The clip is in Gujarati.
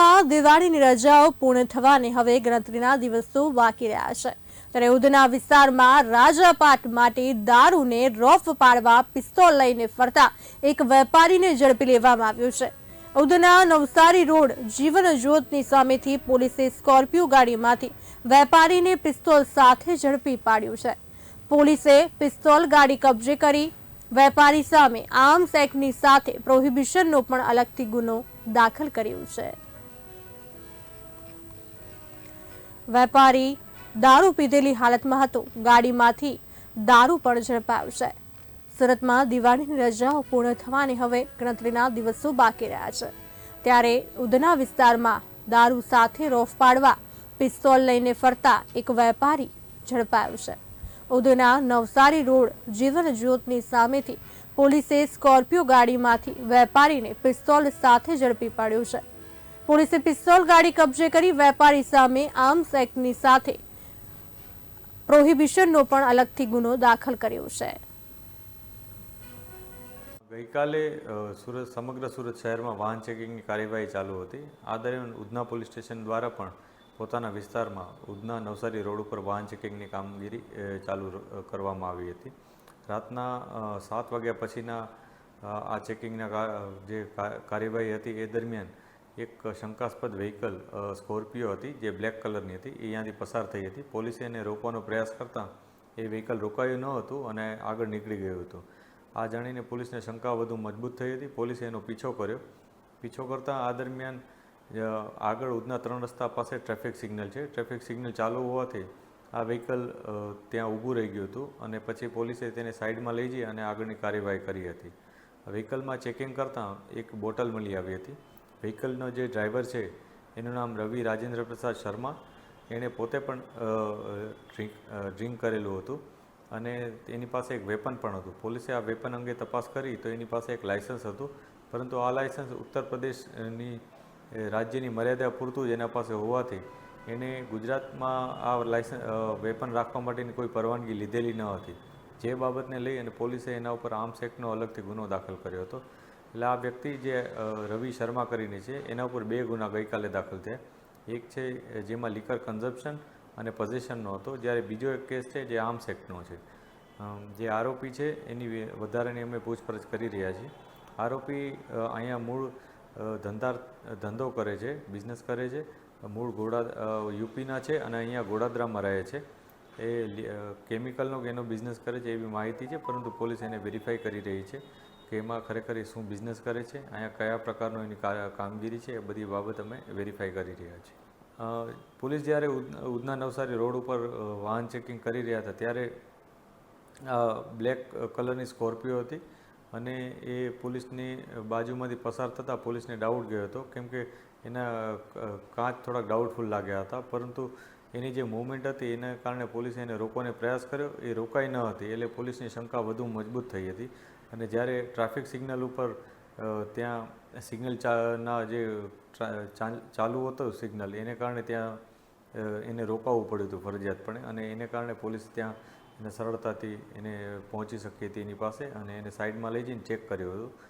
સુરતમાં દિવાળીની રજાઓ પૂર્ણ થવાને હવે ગણતરીના દિવસો બાકી રહ્યા છે. ત્યારે ઉધના વિસ્તારમાં રાજાપાટ માટે દારૂને રોફ પાડવા પિસ્તોલ લઈને ફરતા એક વેપારીને ઝડપી લેવામાં આવ્યો છે. ઉધના નવસારી રોડ જીવન જ્યોતની સામેથી પોલીસે સ્કોર્પિયો ગાડીમાંથી વેપારીને પિસ્તોલ સાથે ઝડપી પાડ્યું છે. પોલીસે પિસ્તોલ ગાડી કબજે કરી વેપારી સામે આર્મ્સ એક્ટની સાથે પ્રોહિબિશનનો પણ અલગથી ગુનો દાખલ કર્યો છે. વેપારી દારૂ પીધેલી હાલતમાં હતો. ગાડીમાંથી દારૂ પણ ઝડપાયો છે સુરતમાં દિવાળીની રજાઓ પૂર્ણ થવાની હવે ગણતરીના દિવસો બાકી રહ્યા છે. ત્યારે ઉધના વિસ્તારમાં દારૂ સાથે રોફ પાડવા પિસ્તોલ લઈને ફરતા એક વેપારી ઝડપાયો છે ઉધના નવસારી રોડ જીવન જ્યોતની સામેથી પોલીસે સ્કોર્પિયો ગાડીમાંથી વેપારીને પિસ્તોલ સાથે ઝડપી પાડ્યો છે. પોલીસે પિસ્તોલ ગાડી કબજે કરી વેપારી સામે આર્મ્સ એક્ટની સાથે પ્રોહિબિશનનો પણ અલગથી ગુનો દાખલ કર્યો છે. ગઈકાલે સુરત, સમગ્ર સુરત શહેરમાં વાહન ચેકિંગની કાર્યવાહી ચાલુ હતી. આ દરમિયાન ઉધના પોલીસ સ્ટેશન દ્વારા પણ પોતાના વિસ્તારમાં ઉધના નવસારી રોડ ઉપર વાહન ચેકિંગની કામગીરી ચાલુ કરવામાં આવી હતી. રાતના સાત વાગ્યા પછીના આ ચેકિંગના જે કાર્યવાહી હતી એ દરમિયાન એક શંકાસ્પદ વ્હીકલ સ્કોર્પિયો હતી, જે બ્લેક કલરની હતી, એ અહીંયાથી પસાર થઈ હતી. પોલીસે એને રોકવાનો પ્રયાસ કરતાં એ વ્હીકલ રોકાયું ન હતું અને આગળ નીકળી ગયું હતું. આ જાણીને પોલીસને શંકા વધુ મજબૂત થઈ હતી. પોલીસે એનો પીછો કર્યો. પીછો કરતાં આ દરમિયાન આગળ ઉધના ત્રણ રસ્તા પાસે ટ્રાફિક સિગ્નલ છે. ટ્રાફિક સિગ્નલ ચાલુ હોવાથી આ વ્હીકલ ત્યાં ઊભું રહી ગયું હતું અને પછી પોલીસે તેને સાઈડમાં લઈ જઈ અને આગળની કાર્યવાહી કરી હતી. વ્હીકલમાં ચેકિંગ કરતાં એક બોટલ મળી આવી હતી. વ્હીકલનો જે ડ્રાઈવર છે, એનું નામ રવિ રાજેન્દ્ર પ્રસાદ શર્મા. એણે પોતે પણ ડ્રિંક ડ્રિંક કરેલું હતું અને એની પાસે એક વેપન પણ હતું. પોલીસે આ વેપન અંગે તપાસ કરી તો એની પાસે એક લાયસન્સ હતું. પરંતુ આ લાયસન્સ ઉત્તર પ્રદેશની રાજ્યની મર્યાદા પૂરતું જ એના પાસે હોવાથી એણે ગુજરાતમાં આ લાયસન્સ વેપન રાખવા માટેની કોઈ પરવાનગી લીધેલી ન હતી. જે બાબતને લઈ અને પોલીસે એના ઉપર આર્મ્સ એક્ટનો અલગથી ગુનો દાખલ કર્યો હતો. એટલે આ વ્યક્તિ જે રવિ શર્મા કરીને છે, એના ઉપર બે ગુના ગઈકાલે દાખલ થયા. એક છે જેમાં લિકર કન્ઝપ્શન અને પોઝેશનનો હતો, જ્યારે બીજો એક કેસ છે, જે આર્મ્સ એક્ટનો છે. જે આરોપી છે, એની વધારાની અમે પૂછપરછ કરી રહ્યા છીએ. આરોપી અહીંયા મૂળ ધંધા ધંધો કરે છે, બિઝનેસ કરે છે. મૂળ ગોડા યુપીના છે અને અહીંયા ગોડાદરામાં રહે છે. એ કેમિકલનો એનો બિઝનેસ કરે છે એવી માહિતી છે, પરંતુ પોલીસ એને વેરીફાઈ કરી રહી છે. કે એમાં ખરેખર એ શું બિઝનેસ કરે છે? અહીંયા કયા પ્રકારનો એની કામગીરી છે? એ બધી બાબત અમે વેરીફાઈ કરી રહ્યા છીએ. પોલીસ જ્યારે ઉધ- ઉધના નવસારી રોડ ઉપર વાહન ચેકિંગ કરી રહ્યા હતા, ત્યારે બ્લેક કલરની સ્કોર્પિયો હતી અને એ પોલીસની બાજુમાંથી પસાર થતાં પોલીસને ડાઉટ ગયો હતો. કેમ કે એના કાચ થોડાક ડાઉટફુલ લાગ્યા હતા, પરંતુ એની જે મૂવમેન્ટ હતી, એના કારણે પોલીસે એને રોકવાનો પ્રયાસ કર્યો. એ રોકાઈ ન હતી, એટલે પોલીસની શંકા વધુ મજબૂત થઈ હતી. અને જ્યારે ટ્રાફિક સિગ્નલ ઉપર ત્યાં સિગ્નલ ચાના જે ચાલુ હતું સિગ્નલ, એને કારણે ત્યાં એને રોકાવવું પડ્યું હતું ફરજિયાતપણે. અને એને કારણે પોલીસ ત્યાં એને સરળતાથી એને પહોંચી શકી હતી એની પાસે અને એને સાઈડમાં લઈ જઈને ચેક કર્યું હતું.